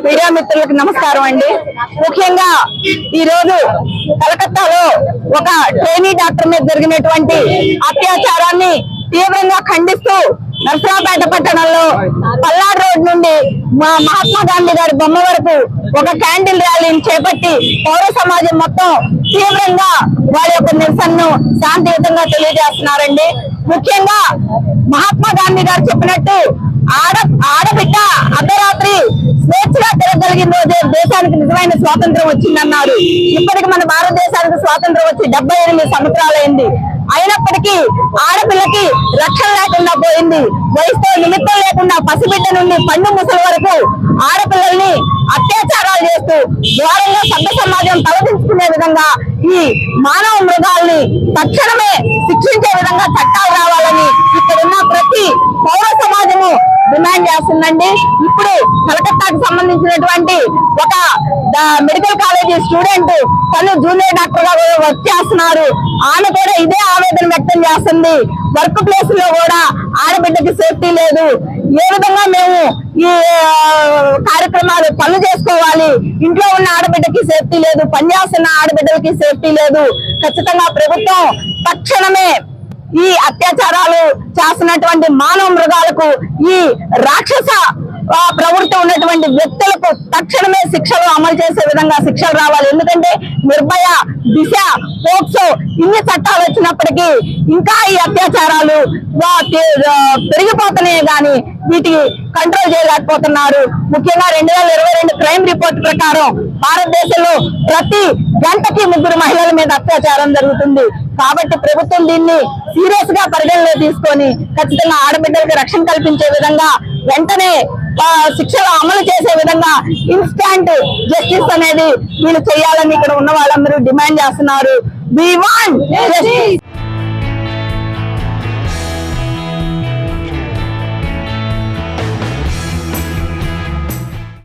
Media మిత్రులకు నమస్కారం అండి. ముఖ్యంగా ఈ రోజు కలకత్తాలో ఒక ట్రైనీ డాక్టర్ మీద జరిగినటువంటి అత్యాచారాన్ని తీవ్రంగా ఖండిస్తూ నర్సరాపేట పట్టణంలో పల్లాడు రోడ్ నుండి మా మహాత్మా గాంధీ గారి బొమ్మ వరకు ఒక క్యాండిల్ ర్యాలీని చేపట్టి పౌర సమాజం మొత్తం తీవ్రంగా వారి యొక్క నిరసనను శాంతియుతంగా తెలియజేస్తున్నారండి. ముఖ్యంగా మహాత్మా గాంధీ గారు చెప్పినట్టు ఆడ ఆడబిడ్డ స్వేచ్ఛగా రోజే దేశానికి నిజమైన స్వాతంత్రం వచ్చిందన్నారు. ఇప్పటికి మన భారతదేశానికి స్వాతంత్రం వచ్చి డెబ్బై ఎనిమిది సంవత్సరాలైంది. అయినప్పటికీ ఆడపిల్లకి రక్షణ లేకుండా పోయింది. వయసుతో నిమిత్తం లేకుండా పసిబిడ్డ నుండి పండు ముసలి వరకు ఆడపిల్లల్ని అత్యాచారాలు చేస్తూ ఘోరంగా సభ్య సమాజం తలదించుకునే విధంగా ఈ మానవ మృగాల్ని తక్షణమే శిక్షించే విధంగా చట్టాలు రావాలని ఇక్కడున్న ప్రతి పౌర సమాజము డిమాండ్ చేస్తుందండి. ఇప్పుడు కలకత్తాకు సంబంధించినటువంటి ఒక మెడికల్ కాలేజీ స్టూడెంట్ తను జూనియర్ డాక్టర్గా వర్క్ చేస్తున్నారు. ఆమె కూడా ఇదే ఆవేదన వ్యక్తం చేస్తుంది. వర్క్ ప్లేస్లో కూడా ఆడబిడ్డకి సేఫ్టీ లేదు. ఏ విధంగా మేము ఈ కార్యక్రమాలు పనులు చేసుకోవాలి? ఇంట్లో ఉన్న ఆడబిడ్డకి సేఫ్టీ లేదు. పనిచేస్తున్న ఆడబిడ్డలకి సేఫ్టీ లేదు. ఖచ్చితంగా ప్రభుత్వం తక్షణమే ఈ అత్యాచారాలు చేస్తున్నటువంటి మానవ మృగాలకు ఈ రాక్షస ప్రవృత్తి ఉన్నటువంటి వ్యక్తులకు తక్షణమే శిక్షలు అమలు చేసే విధంగా శిక్షలు రావాలి. ఎందుకంటే నిర్భయ దిశ పోక్సో ఇన్ని చట్టాలు వచ్చినప్పటికీ ఇంకా ఈ అత్యాచారాలు పెరిగిపోతున్నాయి కానీ వీటికి కంట్రోల్ చేయలేకపోతున్నారు. ముఖ్యంగా రెండు వేల ఇరవై రెండు క్రైమ్ రిపోర్ట్ ప్రకారం భారతదేశంలో ప్రతి గంటకి ముగ్గురు మహిళల మీద అత్యాచారం జరుగుతుంది. కాబట్టి ప్రభుత్వం దీన్ని సీరియస్గా పరిగణలో తీసుకొని ఖచ్చితంగా ఆడబిడ్డలకు రక్షణ కల్పించే విధంగా వెంటనే శిక్షలు అమలు చేసే విధంగా ఇన్స్టాంట్ జస్టిస్ అనేది వీళ్ళు చేయాలని ఇక్కడ ఉన్న వాళ్ళందరూ డిమాండ్ చేస్తున్నారు. We want justice